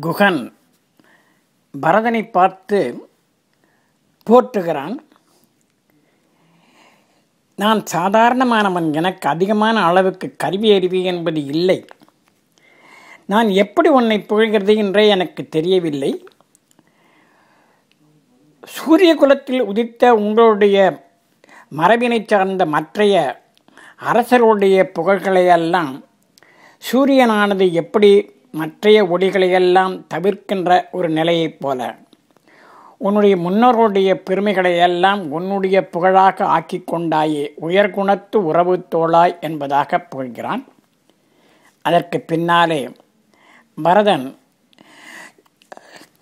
குகன் பரதனை பார்த்து போற்றுகிறான் நான் சாதாரணமானவன் எனக்கு அதிகமான அளவுக்கு கருவி அறிவு என்பது இல்லை. நான் எப்படி உன்னை புகழ்கிறது என்றே எனக்கு தெரியவில்லை. சூரிய குலத்தில் உதித்த உங்களுடைய மரபினை சார்ந்த மற்றைய அரசருடைய புகழ்களையெல்லாம் சூரியனானது எப்படி மற்றைய ஒளிகளையெல்லாம் தவிர்க்கின்ற ஒரு நிலையைப் போல. உன்னுடைய முன்னோருடைய பெருமைகளை எல்லாம் உன்னுடைய புகழாக ஆக்கி கொண்டாயே உயர்குணத்து உறவு தோளாய் என்பதாக புகழ்கிறான். அதற்கு பின்னாலே பரதன்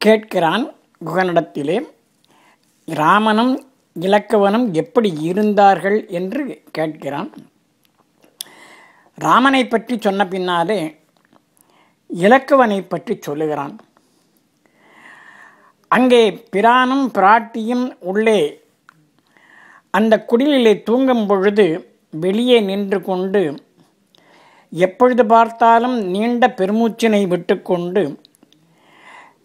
கேட்கிறான் குகனிடத்திலே ராமனும் இலக்கவனும் எப்படி இருந்தார்கள்? என்று கேட்கிறான். ராமனை பற்றி சொன்ன பின்னாலே இலக்குவனை பற்றி சொல்லுகிறான். அங்கே பிரானும் பிராட்டியும் உள்ளே. அந்த குடிலிலே தூங்கும் பொழுது வெளியே நின்று கொண்டு எப்பொழுது பார்த்தாலும் நீண்ட பெருமூச்சினை விட்டுக்கொண்டு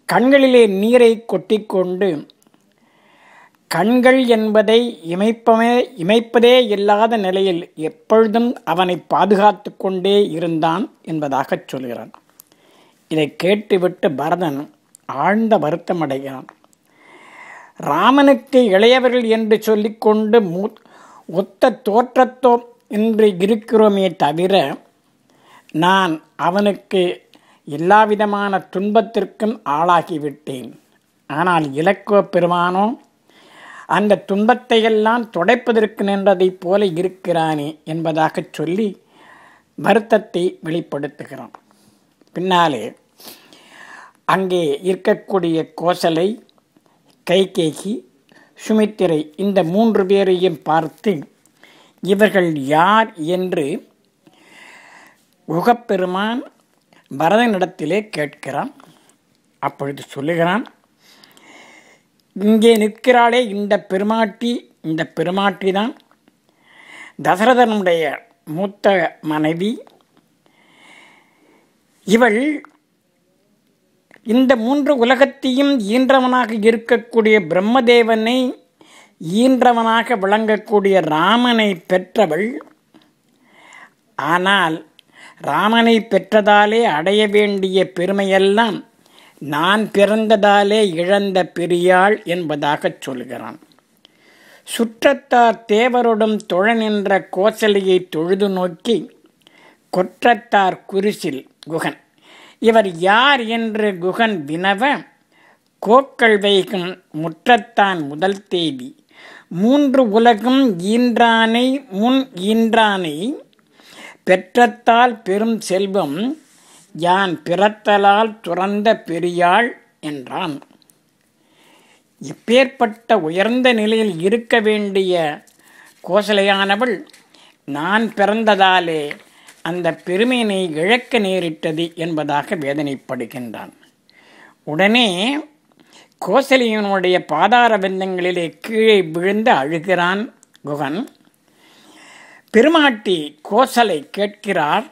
கண்களிலே நீரை கொட்டிக்கொண்டு கண்கள் என்பதை இமைப்பமே இமைப்பதே இல்லாத நிலையில் எப்பொழுதும் அவனை பாதுகாத்து கொண்டே இருந்தான் என்பதாகச் சொல்கிறான். இதை கேட்டுவிட்டு பரதன் ஆழ்ந்த வருத்தம் அடைகிறான். ராமனுக்கு இளையவர்கள் என்று சொல்லிக்கொண்டு மூ ஒத்த தோற்றத்தோ என்று இருக்கிறோமே தவிர நான் அவனுக்கு எல்லாவிதமான துன்பத்திற்கும் ஆளாகிவிட்டேன். ஆனால் இலக்குவ பெருமானோ அந்த துன்பத்தையெல்லாம் துடைப்பதற்கு நின்றதைப் போல இருக்கிறானே என்பதாகச் சொல்லி வருத்தத்தை வெளிப்படுத்துகிறான். பின்னாலே அங்கே இருக்கக்கூடிய கோசலை கைகேகி சுமித்திரை இந்த மூன்று பேரையும் பார்த்து இவர்கள் யார் என்று உகப்பெருமான் பரதனிடத்திலே கேட்கிறான். அப்பொழுது சொல்லுகிறான் இங்கே நிற்கிறாளே இந்த பெருமாட்டி இந்த பெருமாட்டி தான் தசரதனுடைய மூத்த மனைவி. இவள் இந்த மூன்று உலகத்தையும் ஈன்றவனாக இருக்கக்கூடிய பிரம்மதேவனை ஈன்றவனாக விளங்கக்கூடிய ராமனை பெற்றவள். ஆனால் ராமனை பெற்றதாலே அடைய வேண்டிய பெருமையெல்லாம் நான் பிறந்ததாலே இழந்த பெரியாள் என்பதாகச் சொல்கிறான். சுற்றத்தார் தேவருடன் தொழ நின்ற கோசலையை தொழுது நோக்கி கொற்றத்தார் குரிசில் குகன். இவர் யார் என்று குகன் வினவ கோக்கள் வைகும் முற்றத்தான் முதல் தேதி மூன்று உலகும் ஈன்றானை முன் ஈன்றானை பெற்றத்தால் பெரும் செல்வம் யான் பிறத்தலால் துறந்த பெரியாள் என்றான். இப்பேற்பட்ட உயர்ந்த நிலையில் இருக்க வேண்டிய கோசலையானவள் நான் பிறந்ததாலே அந்த பெருமையினை இழக்க நேரிட்டது என்பதாக வேதனைப்படுகின்றான். உடனே கோசலியனுடைய பாதார பந்தங்களிலே கீழே விழுந்து அழுகிறான் குகன். பெருமாட்டி கோசலை கேட்கிறார்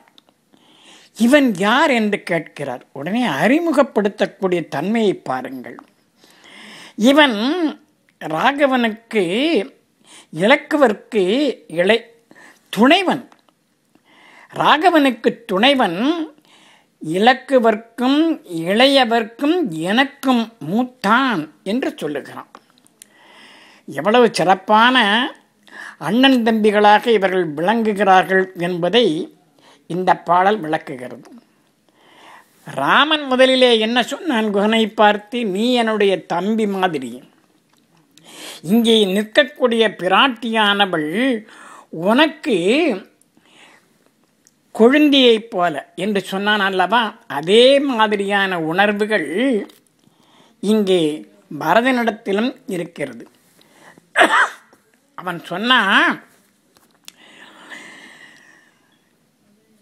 இவன் யார் என்று கேட்கிறார். உடனே அறிமுகப்படுத்தக்கூடிய தன்மையை பாருங்கள். இவன் ராகவனுக்கு இலக்குவர்க்கு இளை துணைவன். ராகவனுக்கு துணைவன் இலக்குவர்க்கும் இளையவர்க்கும் எனக்கும் மூத்தான் என்று சொல்லுகிறான். எவ்வளவு சிறப்பான அண்ணன் தம்பிகளாக இவர்கள் விளங்குகிறார்கள் என்பதை இந்த பாடல் விளக்குகிறது. ராமன் முதலிலே என்ன சொன்னான்? குகனை பார்த்து நீ என்னுடைய தம்பி மாதிரி. இங்கே நிற்கக்கூடிய பிராட்டியானவள் உனக்கு கொழுந்தியைப் போல என்று சொன்னான் அல்லவா? அதே மாதிரியான உணர்வுகள் இங்கே பரதனிடத்திலும் இருக்கிறது. அவன் சொன்னான்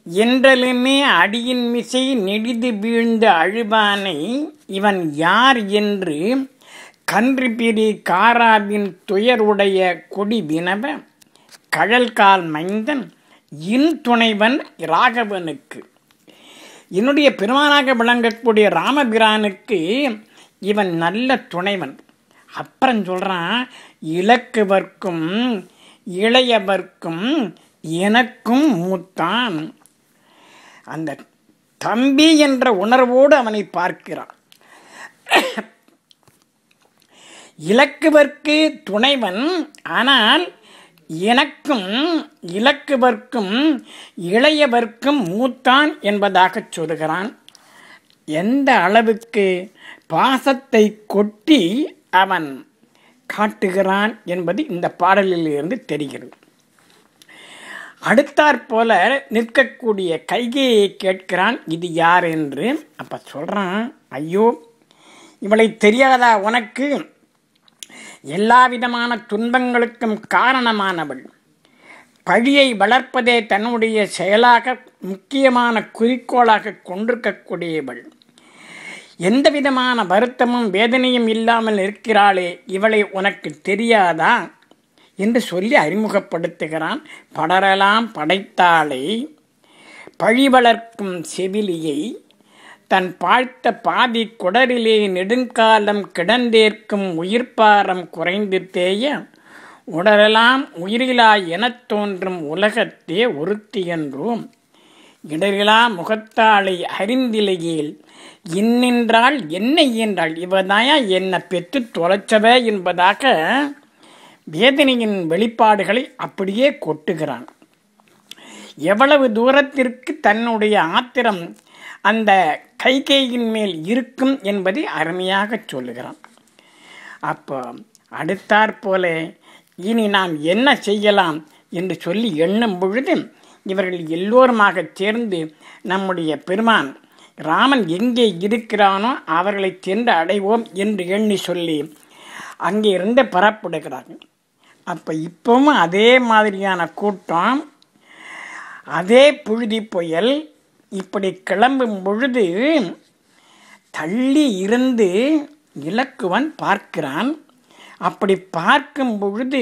என்றலுமே அடியின் மிசை நெடிது வீழ்ந்த அழுவானை இவன் யார் என்று கன்று பிரி காராவின் துயருடைய கொடி வினவ கழல்கால் மைந்தன் இன் துணைவன் ராகவனுக்கு. என்னுடைய பெருமானாக விளங்கக்கூடிய ராமபிரானுக்கு இவன் நல்ல துணைவன். அப்புறம் சொல்கிறான் இலக்குவர்க்கும் இளையவர்க்கும் எனக்கும் மூத்தான். அந்த தம்பி என்ற உணர்வோடு அவனை பார்க்கிறான். இலக்குவர்க்கு துணைவன் ஆனால் எனக்கும் இலக்குவர்க்கும் இளையவர்க்கும் மூத்தான் என்பதாகச் சொல்கிறான் எந்த அளவுக்கு பாசத்தை கொட்டி அவன் காட்டுகிறான் என்பது இந்த பாடலில் இருந்து தெரிகிறது அடுத்தாற்போல நிற்கக்கூடிய கைகையை கேட்கிறான் இது யார் என்று. அப்போ சொல்கிறான் ஐயோ இவளை தெரியாதா உனக்கு? எல்லா விதமான துன்பங்களுக்கும் காரணமானவள். பழியை வளர்ப்பதே தன்னுடைய செயலாக முக்கியமான குறிக்கோளாக கொண்டிருக்கக்கூடியவள். எந்த விதமான வருத்தமும் வேதனையும் இல்லாமல் இருக்கிறாளே இவளை உனக்கு தெரியாதா? என்று சொல்லி அறிமுகப்படுத்துகிறான் படரலாம் படைத்தாளை. பழி வளர்க்கும் செவிலியை தன் பாழ்த்த பாதி குடரிலே நெடுங்காலம் கிடந்தேற்கும் உயிர்ப்பாரம் குறைந்து தேய உடரெல்லாம் உயிரிலா எனத் தோன்றும் உலகத்தே ஒருத்தி என்றோம் இடரிலா முகத்தாளை அறிந்திலையில் இன்னென்றால் என்ன என்றால் இவதாயா என்னை பெற்று தொலைச்சவ என்பதாக வேதனையின் வெளிப்பாடுகளை அப்படியே கொட்டுகிறான். எவ்வளவு தூரத்திற்கு தன்னுடைய ஆத்திரம் அந்த கைகேயின் மேல் இருக்கும் என்பதை அருமையாக சொல்லுகிறான். அப்போ அடுத்தாற்போல இனி நாம் என்ன செய்யலாம் என்று சொல்லி எண்ணும் பொழுது இவர்கள் எல்லோருமாக சேர்ந்து நம்முடைய பெருமான் ராமன் எங்கே இருக்கிறானோ அவர்களை சென்று அடைவோம் என்று எண்ணி சொல்லி அங்கே இருந்து பரப்பிடுகிறார்கள் அப்போ இப்பவும் அதே மாதிரியான கூட்டம் அதே புழுதி புயல் இப்படி கிளம்பும் பொழுது தள்ளி இருந்து இலக்குவன் பார்க்கிறான். அப்படி பார்க்கும் பொழுது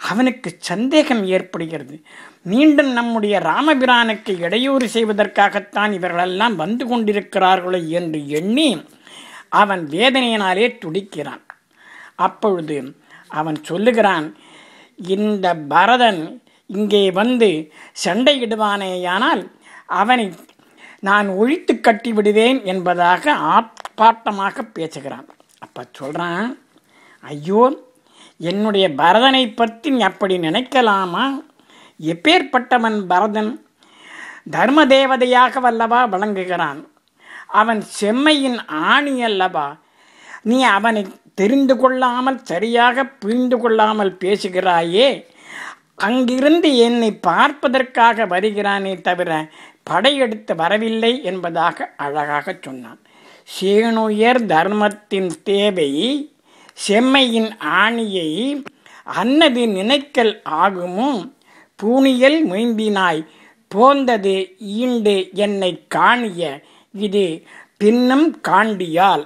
அவனுக்கு சந்தேகம் ஏற்படுகிறது. மீண்டும் நம்முடைய ராமபிரானுக்கு இடையூறு செய்வதற்காகத்தான் இவர்களெல்லாம் வந்து கொண்டிருக்கிறார்களோ என்று எண்ணி அவன் வேதனையினாலே துடிக்கிறான். அப்பொழுது அவன் சொல்லுகிறான் இந்த பரதன் இங்கே வந்து சண்டையிடுவானேயானால் அவனை நான் ஒழித்து கட்டி விடுவேன் என்பதாக ஆர்ப்பாட்டமாக பேசுகிறான். அப்போ சொல்கிறான் ஐயோ என்னுடைய பரதனை பற்றி நீ அப்படி நினைக்கலாமா? எப்பேற்பட்டவன் பரதன்? தர்ம தேவதையாக வல்லவா? விளங்குகிறான் அவன் செம்மையின் ஆணி அல்லவா? நீ அவனை தெரிந்து கொள்ளாமல் சரியாக புரிந்து கொள்ளாமல் பேசுகிறாயே. அங்கிருந்து என்னை பார்ப்பதற்காக வருகிறானே தவிர படையெடுத்து வரவில்லை என்பதாக அழகாக சொன்னான். சேனுயர் தர்மத்தின் தேவை செம்மையின் ஆணியை அன்னது நினைக்கல் ஆகுமும் பூனியல் மொயம்பினாய் போந்தது ஈண்டு என்னை காணிய இது பின்னும் காண்டியால்